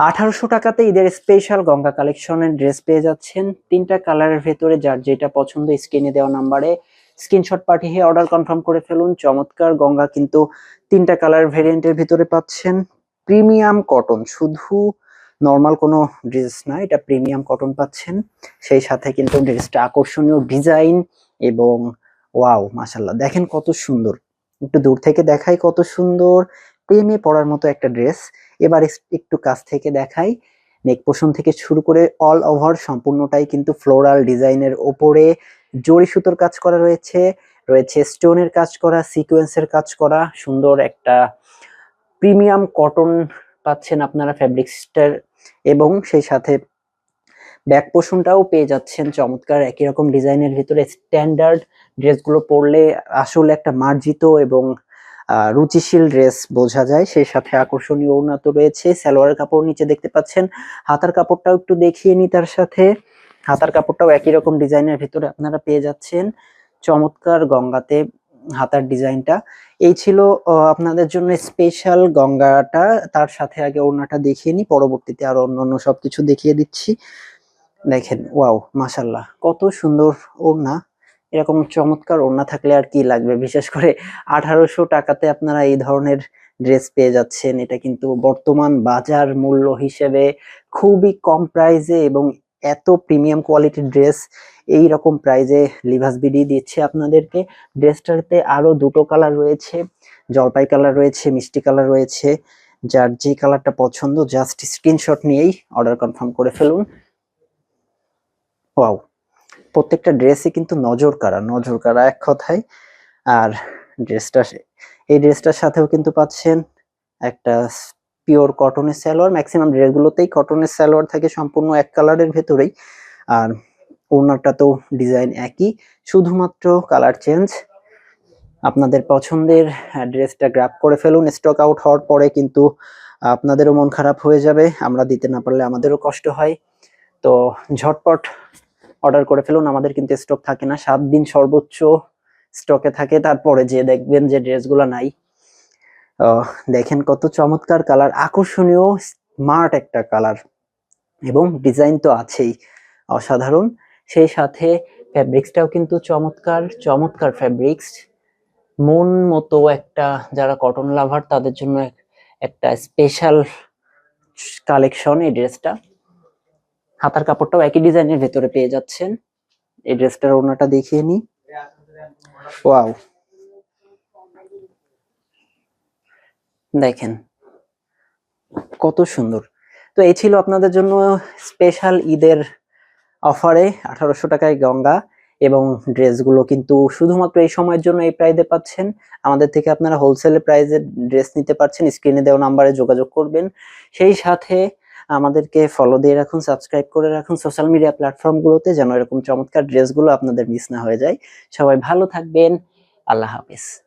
আঠারোশো টাকাতে ঈদের স্পেশাল গঙ্গা কালেকশনের ড্রেস পেয়ে যাচ্ছেন। তিনটা কালারের ভেতরে যার যেটা পছন্দ স্ক্রিনে দেওয়া নাম্বারে স্ক্রিনশট পাঠিয়ে অর্ডার কনফার্ম করে ফেলুন। চমৎকার, গঙ্গা কিন্তু তিনটা কালার ভেরিয়েন্টের ভিতরে পাচ্ছেন। প্রিমিয়াম কটন শুধু নর্মাল কোনো ড্রেস না, এটা প্রিমিয়াম কটন পাচ্ছেন। সেই সাথে কিন্তু ড্রেসটা আকর্ষণীয় ডিজাইন এবং ওয়াও মাশাল্লাহ দেখেন কত সুন্দর। একটু দূর থেকে দেখাই কত সুন্দর। প্রেমে পড়ার মতো একটা ড্রেস। এবার একটু কাছ থেকে দেখাই। নেক পোষণ থেকে শুরু করে অল ওভার সম্পূর্ণটাই কিন্তু ফ্লোরাল ডিজাইনের ওপরে জরি সুতোর কাজ করা রয়েছে। রয়েছে স্টোনের কাজ করা সিকোয়েন্সের কাজ করা, সুন্দর একটা প্রিমিয়াম কটন পাচ্ছেন আপনারা ফ্যাব্রিক্সটার এবং সেই সাথে ব্যাক পোষণটাও পেয়ে যাচ্ছেন চমৎকার একই রকম ডিজাইনের ভিতরে স্ট্যান্ডার্ড ড্রেসগুলো পরলে আসলে একটা মার্জিত এবং রুচিশীল ড্রেস বোঝা যায়। সেই সাথে আকর্ষণীয় ওড়না তো রয়েছে। সালোয়ারের কাপড় নিচে দেখতে পাচ্ছেন। হাতার কাপড়টাও একটু দেখিয়ে নি তার সাথে। হাতার কাপড়টাও একই রকম ডিজাইনের ভিতরে আপনারা পেয়ে যাচ্ছেন। চমৎকার গঙ্গাতে হাতার ডিজাইনটা। এই ছিল আপনাদের জন্য স্পেশাল গঙ্গাটা। তার সাথে আগে ওড়নাটা দেখিয়ে নি। পরবর্তীতে আরও অন্যান্য সবকিছু দেখিয়ে দিচ্ছি। দেখেন, ওয়াও মাশাল্লাহ কত সুন্দর ওড়না। এরকম চমৎকার ওড়না থাকলে আর কি লাগবে? বিশেষ করে আঠারোশো টাকাতে আপনারা এই ধরনের ড্রেস পেয়ে যাচ্ছেন। এটা কিন্তু বর্তমান বাজার মূল্য হিসেবে খুবই কম প্রাইসে এবং এত প্রিমিয়াম কোয়ালিটির ড্রেস এই রকম প্রাইজে লিভাস বিডি দিচ্ছে আপনাদেরকে। ড্রেসটাতে আরও দুটো কালার রয়েছে। জলপাই কালার রয়েছে, মিষ্টি কালার রয়েছে। যার যে কালারটা পছন্দ, জাস্ট স্ক্রিনশট নিয়েই অর্ডার কনফার্ম করে ফেলুন। ওয়াও! প্রত্যেকটা ড্রেসে কিন্তু নজর কাড়া নজর কাড়া এক কথায়। আর ড্রেসটা এই ড্রেসটার সাথেও কিন্তু পাচ্ছেন একটা পিওর কটনের স্যালোয়ার ম্যাক্সিমাম ড্রেসগুলোতেই কটনের স্যালোয়ার থাকে সম্পূর্ণ এক কালারের ভেতরেই। আর ওড়নাটা তো ডিজাইন একই, শুধুমাত্র কালার চেঞ্জ। আপনাদের পছন্দের ড্রেসটা গ্র্যাব করে ফেলুন। স্টক আউট হওয়ার পরে কিন্তু আপনাদেরও মন খারাপ হয়ে যাবে। আমরা দিতে না পারলে আমাদেরও কষ্ট হয়। তো ঝটপট অর্ডার করে ফেলুন, আমাদের কিন্তু স্টক থাকে না। সাত দিন সর্বোচ্চ স্টকে থাকে, তারপরে যে দেখবেন যে ড্রেসগুলো নাই। দেখেন কত চমৎকার কালার আকর্ষণীয় স্মার্ট একটা কালার এবং ডিজাইন তো আছেই, অসাধারণ। সেই সাথে ফ্যাব্রিক্সটাও কিন্তু চমৎকার চমৎকার ফ্যাব্রিক্স মন মতো একটা, যারা কটন লাভার তাদের জন্য একটা স্পেশাল কালেকশন এই ড্রেসটা হাতার কাপড়টাও একই ডিজাইনের ভেতরে পেয়ে যাচ্ছেন। এই ড্রেসটার ওড়নাটা দেখিয়ে নি ওয়াও। দেখেন, কত সুন্দর। তো এই ছিল আপনাদের জন্য স্পেশাল ঈদের অফারে আঠারোশো টাকায় গঙ্গা এবং ড্রেসগুলো কিন্তু শুধুমাত্র এই সময়ের জন্য এই প্রাইজে পাচ্ছেন। আমাদের থেকে আপনারা হোলসেল প্রাইজে ড্রেস নিতে পারছেন স্ক্রিনে দেওয়া নাম্বারে যোগাযোগ করবেন। সেই সাথে আমাদেরকে ফলো দিয়ে রাখুন সাবস্ক্রাইব করে রাখুন সোশ্যাল মিডিয়া প্ল্যাটফর্মগুলোতে যেন এরকম চমৎকার ড্রেসগুলো আপনাদের মিস না হয়ে যায়। সবাই ভালো থাকবেন, আল্লাহ হাফিজ।